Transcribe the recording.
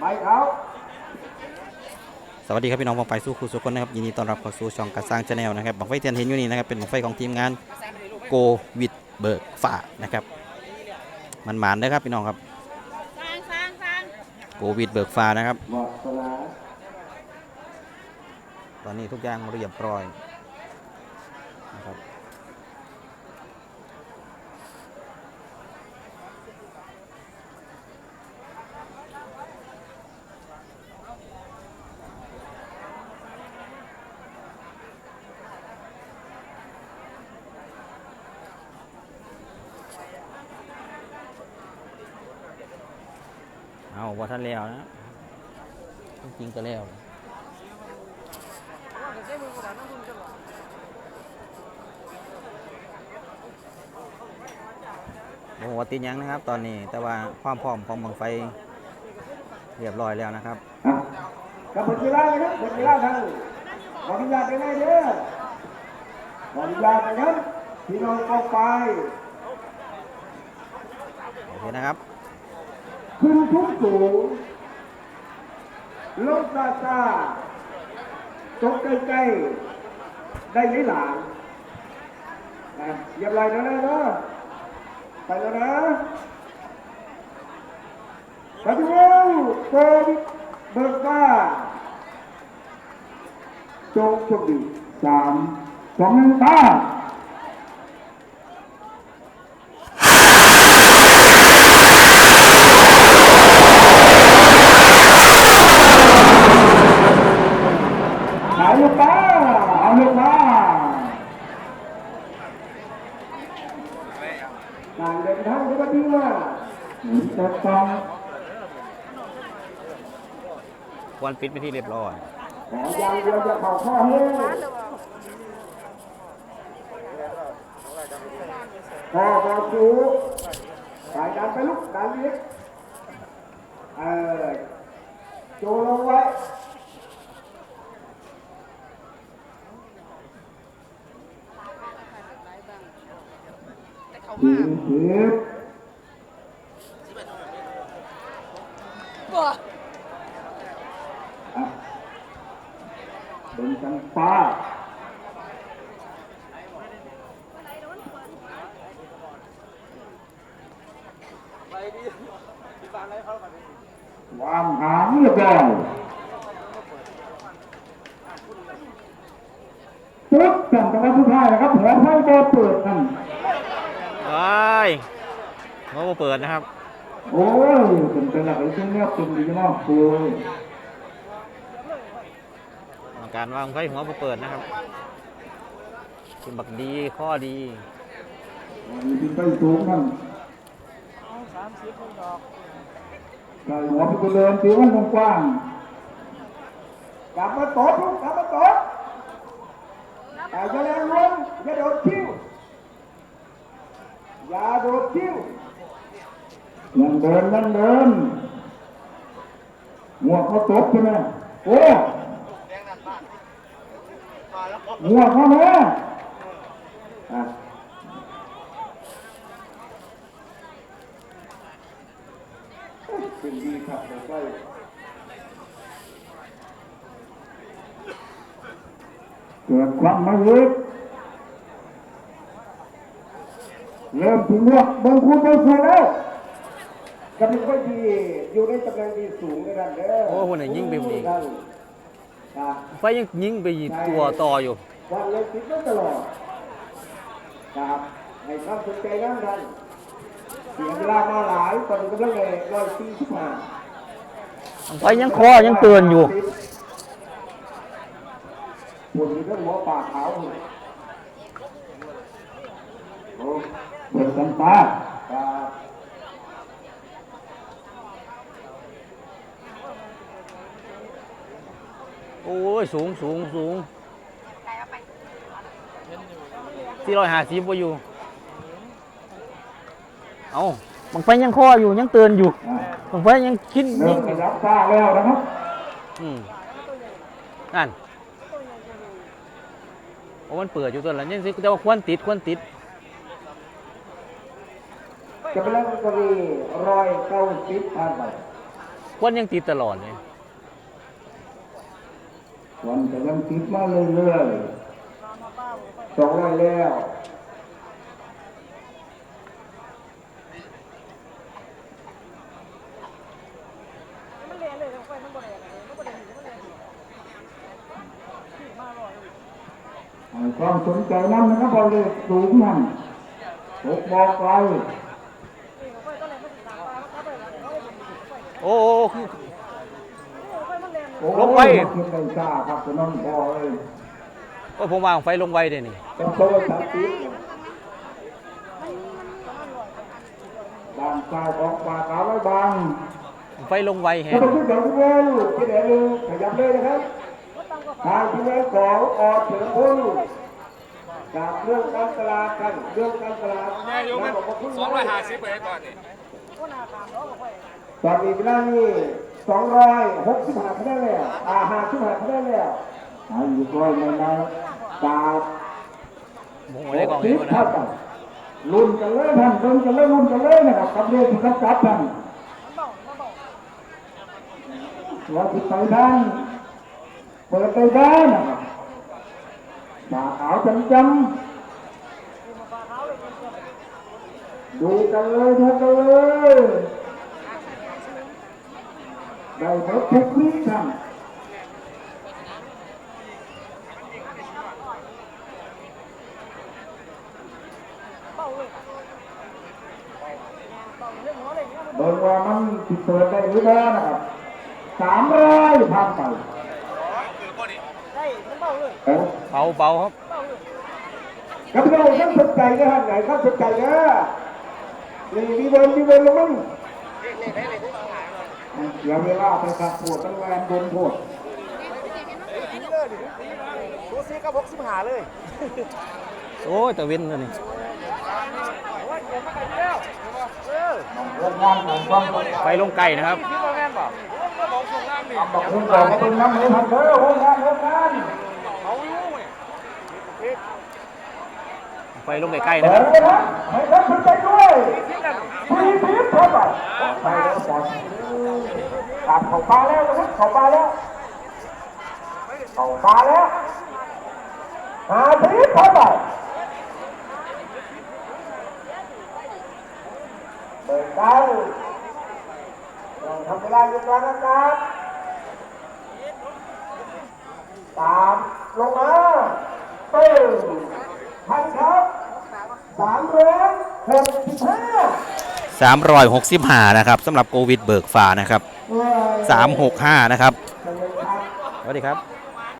ไม่เขาสวัสดีครับพี่น้องบางไฟสู้ครูสุคนนะครับยินดีต้อนรับเข้าสู่ช่องกระสร้างชาแนลนะครับบางไฟเทียนเห็นอยู่นี่นะครับเป็นบางไฟของทีมงานโกวิดเบิร์กฝ่านะครับมันหมานเด้อครับพี่น้องครับสร้างสร้างสร้างโกวิดเบิร์กฝ่านะครับหมดสนาตอนนี้ทุกอย่างเรียบร้อยนะครับ เอาว่าท่านแล้วนะจริงๆก็แล้วโอ้โหติดหยังนะครับ ตอนนี้แต่ว่าความพร้อมของบังไฟเรียบร้อยแล้วนะครับอะกับผลกีฬาเลยครับผลกีฬาท่านขออนุญาตไปไหนเด้อขออนุญาตนะครับพี่น้องกองไฟโอเคนะครับ ขึ้นทุกสูงลงซาซาตกใกล้ๆได้ไหลหลานนะเรียบร้อยแล้วนะเนาะไปแล้วนะไปดูโควิดเบิกฟ้าโชคโชคดีสามสองหนึ่งตาเอาลูกมาเอาลูกมาการเดินทางที่วันนี้ว่า จะต้องวันปิดไปที่เรียบร้อยขออย่างเดียวจะเข้าข้อเฮ้พ่อบอสูสายดันไปลูกดันเล็กเออโจลงไว้แต่เขาสิมา บสิบ บ่ อะเป็นจังฟ้าวางหางเรียบร้อยปุ๊บสั่งจังหวะสุดท้ายนะครับหัวไฟโดนเปิดนั่นว้ายเขาบ่เปิดนะครับ โอ้ยเป็นเป็นหลักเลยเช่นเนี้ยเป็นดีมากคุย กรรมการวางไฟหัวบ่เปิดนะครับเป็นบักดีข้อดีมีบินไปสูงนั่นใส่หัวไปตัวเดินตีวันกว้างๆกลับมาโต๊ะลูกกลับมาโต๊ะแต่อย่าแรงลงอย่าโดดคิ้วอย่าโดดคิ้วยังเดินยังเดินหัวเขาตบใช่ไหมโอ้ หัวเขาเนี่ยอะเป็นดีครับเดี๋ยวใกล้เกิดความไม่ลึกเริ่มถึงว่าบิ่งคุณเบิ่งคุณแล้วกำลังค่อยดีอยู่ในตำแหน่งที่สูงในนั้นเด้อโอ้คนไหนยิ่งไปผมอี ไฟยังยิงไปตัวต่ออยู่วันเลยติดไว้ตลอดครับในความสนใจนั่นกันเสียเวลามาหลายตอนนี้กำลังเลยร้อยสี่สิบห้าไฟยังคอยังเตือนอยู่ปวดมีเรื่องหัวปากขาวเลยโอ้เปิดกันตาครับ โอ้ย สูงสูงสูงที่ร้อยห้าสิบว่าอยู่ เอาบังไฟยังคออยู่ยังเตือนอยู่อะบังไฟยังคิดเริ่ยิมงขยับตาแล้วนะครับอืมนั่นโอ้มันเปิดอยู่ตัวละยังสิแต่ว่าควรติดควรติดจะเป็นเรื่องกรณีรอยเก้าสิบผ่านไปควันยังติดตลอดเลย วันจะยังติดมาเรื่อยๆสองร้อยแล้วให้ความสนใจนั้นนะครับบอลเลยสูงนั่นตกบอกไกลโอ้คือโอ้ ลงไปขึ้นไปซ่าครับคุณน้องพ่อเอ้ยโอ้ผมวางไฟลงไว้เดี๋ยวนี้เป็นโตสัตว์ติดด้านซ้ายของปากเอาไว้บังไฟลงไว้แฮแล้วงไปขึ้นจากที่เวลที่ไหนลูกขยับเลยนะครับทางที่เวลของออดเถิดพุ่งจากเรื่องการตลาดกันเรื่องการตลาดแม่ยกมันสองร้อยห้าสิบไปตอนนี้ตอนนี้เวลานี่ สองร้อยหกสิบห้าคะแนนแล้วอ่าห้าสิบห้าคะแนนแล้วอายุก้อยในนั้นจากผมไม่ได้กองสิเห็นบนะคเท่ารับกันรุ่นกันเลยท่านรุ่นกันเลยรุ่นกันเลยนะครับกับเรื่องที่เขาจับกันเราติดไปด้านเปิดไปด้านนะครับตาขาวจำจำดูกันเลยดูกันเลย ได้หมดทุกที่ท่านเบิ่งว่ามันสิเปิดได้หรือไม่นะครับสามร้อยพันไปเอ้าเบาเบาครับกับเราต้องสนใจนะฮะไหนครับสนใจนะนี่มีเบิร์นมีเบิร์นลงมั้ง อย่าเวลาไปขับปวดตั้งแรงโดนปวดโอ้ยตะเวนเลยนี่เรื่องงานของความสนใจไฟลงไก่นะครับบอกคุณบอกว่าเป็นน้ำมือทันเด้อโรงงานโรงงานไฟลงใกล้ๆเปินะครัดบเลยนะให้รับสนใจด้วยพีพีพอไปไปแล้วปอน ตามเขาปลาแล้วนะครับเขาปลาแล้วเขาปลาแล้วหาพีพอไปเปิดได้ต้องทำเวลาอยู่กลางอากาศตามลงมาตึ้งพันครับสามร้อยหกสิบห้า365นะครับสำหรับโควิดเบิกฟ้านะครับ 365 นะครับสวัสดีครับ